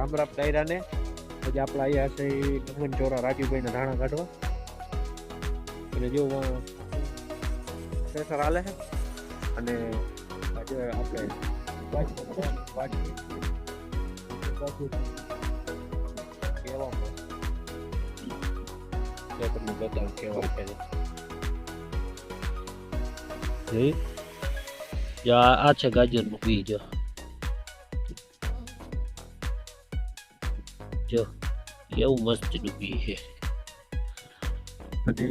રામ રામ ડાયરાને પછી આપણા અહીંયા છે ઈ ગમન ચોરા રાજુભાઈના ધાણા કાઢવા. એટલે જો પ્રેશર હાલે છે. અને આજે આપણે કેવા તમને બતાવું આ છે ગાજરનું બી જો જો એવું મસ્ત ડૂબી છે અને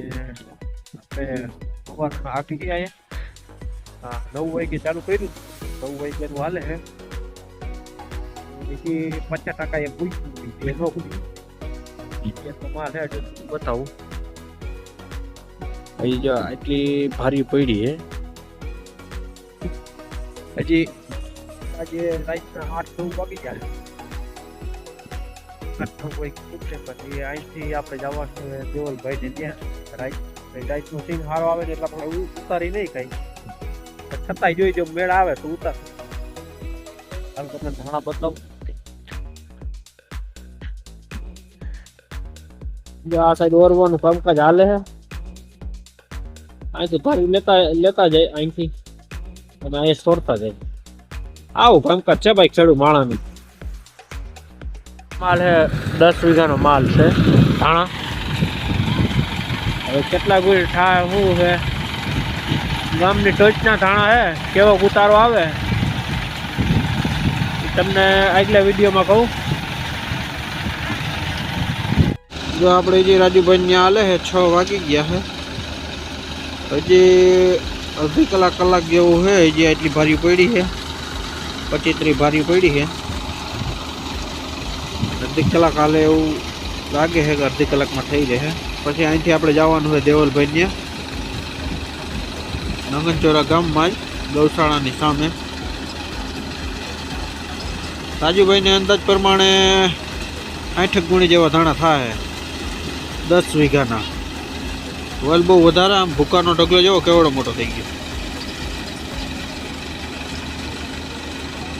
આપણે સવારના આખી ગયા અહીંયા હા નવ વાગે ચાલુ કર્યું નવ વાગ્યાનું હાલે છે એથી પચાસ ટકા એ પૂછ્યું એ ન પૂછ્યું એ તો માલ છે જો બતાવું અહીં જો આટલી ભારી પડી છે હજી આજે રાતના આઠ નવ વાગી ગયા આઠ કોઈ છૂટે પછી અહીંથી આપણે જવાનું છે દેવલભાઈ ને ત્યાં, રાઈટ. રાઈટ નો સીન સારો આવે એટલે આપણે ઉતારી નહીં કઈ. છતાંય જોઈ જો મેળ આવે તો ઉતાર. હાલ તમને ધાણા બતાવું. આ સાઈડ ઓરવાનું કામકાજ હાલે છે અહીંથી ભારી લેતા લેતા જાય અહીંથી. અને અહીંયા છોડતા જાય. આવું કામકાજ છે ભાઈ ખેડૂત માણાનું. માલ છે દસ વીઘાનો માલ છે. ધાણા. હવે કેટલા ગુણ થાય, શું છે? ગામની ટોચના ધાણા છે કેવો ઉતારો આવે? તમને આગલા વિડીયોમાં કહું. જો આપણે જે રાજુભાઈ ત્યાં હાલે છે છ વાગી ગયા છે હજી અડધી કલાક કલાક જેવું છે હજી આટલી ભારી પડી છે પચીસ ત્રીસ ભારી પડી છે અડધી કલાક હાલે એવું લાગે છે કે અડધી કલાકમાં થઈ જશે પછી અહીંથી આપણે જવાનું છે દેવલભાઈ ત્યાં નંગનચોરા ગામમાં જ ગૌશાળાની સામે. રાજુભાઈને અંદાજ પ્રમાણે આઠક ગુણી જેવા ધાણા થાય. દસ વીઘાના. વલ બહુ વધારે, આમ ભૂકાનો ઢગલો જેવો કેવડો મોટો થઈ ગયો.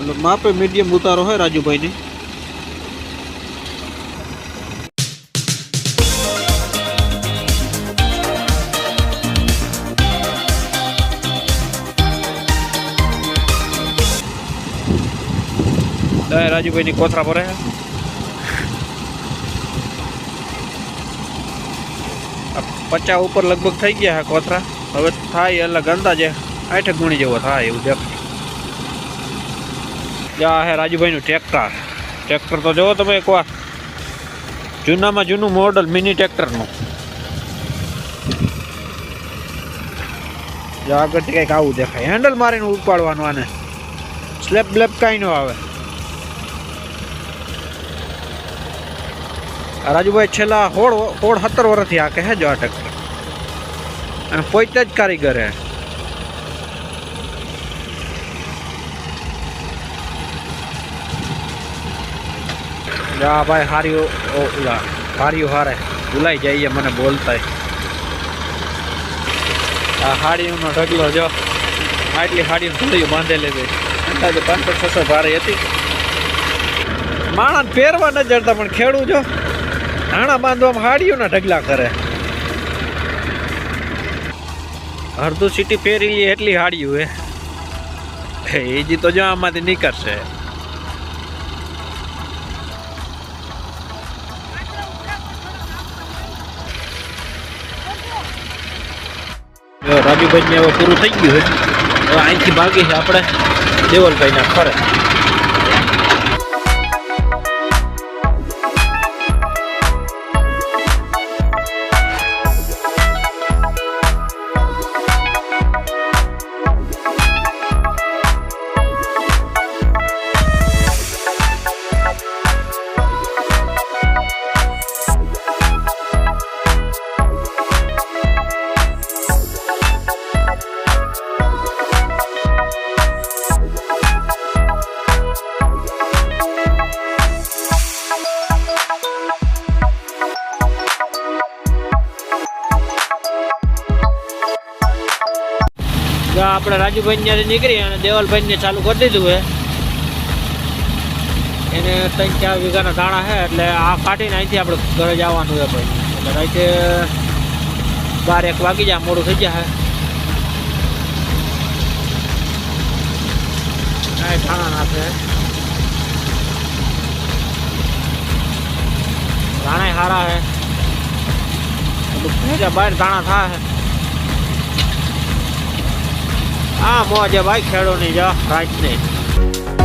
એટલે માપે મીડિયમ ઉતારો હોય રાજુભાઈને. રાજુભાઈની કોથરા ભરે છે પચાસ ઉપર લગભગ થઈ ગયા છે કોથરા હવે થાય એટલે અંદાજે આઠ ગુણી જેવો થાય એવું દેખાય આ હે રાજુભાઈનું ટ્રેક્ટર ટ્રેક્ટર તો જોવો તમે એકવાર જૂનામાં જૂનું મોડલ મિની ટ્રેક્ટરનું જો આગળથી કંઈક આવું દેખાય હેન્ડલ મારીને ઉપાડવાનું આને સ્લેપ બ્લેપ કાંઈ ન આવે રાજુભાઈ, છેલ્લા સોળ સોળ સત્તર વર્ષથી આ કહે જો આ ટ્રેક્ટર અને પોતે જ કારીગર હે જા ભાઈ હારી ઓલા હારીઓ હારે. ભૂલાઈ જઈએ મને બોલતાય. આ હાડીનો ઢગલો જો. આટલી હાડી થોડી બાંધેલી હતી અંદાજે પાંચસો છસો ભારે હતી. માણસ પહેરવા ન જડતા, પણ ખેડૂ જો. નાણાં બાંધવામાં હાડીઓના ઢગલા કરે. અડધું સીટી ફેરી લઈએ એટલી હાડીયું હે. જી તો જો આમાંથી નીકળશે. જો રાજુભાઈ ને હવે પૂરું થઈ ગયું છે અહીંથી ભાગી છે આપણે. દેવલભાઈ ના ખરે આપણે રાજુભાઈ ત્યાંથી નીકળી અને દેવલભાઈ ને ચાલુ કરી દીધું છે. એને ત્રણ ચાર વીઘાના દાણા છે, એટલે આ કાઢીને અહીંથી આપણે ઘરે જવાનું છે ભાઈ. એટલે રાતે બાર એક વાગી જાય, મોડું થઈ જાય. દાણા નાખે દાણા સારા છે. બહાર દાણા થાય આ મોજે ભાઈ ખેડો ની જા રાત નહીં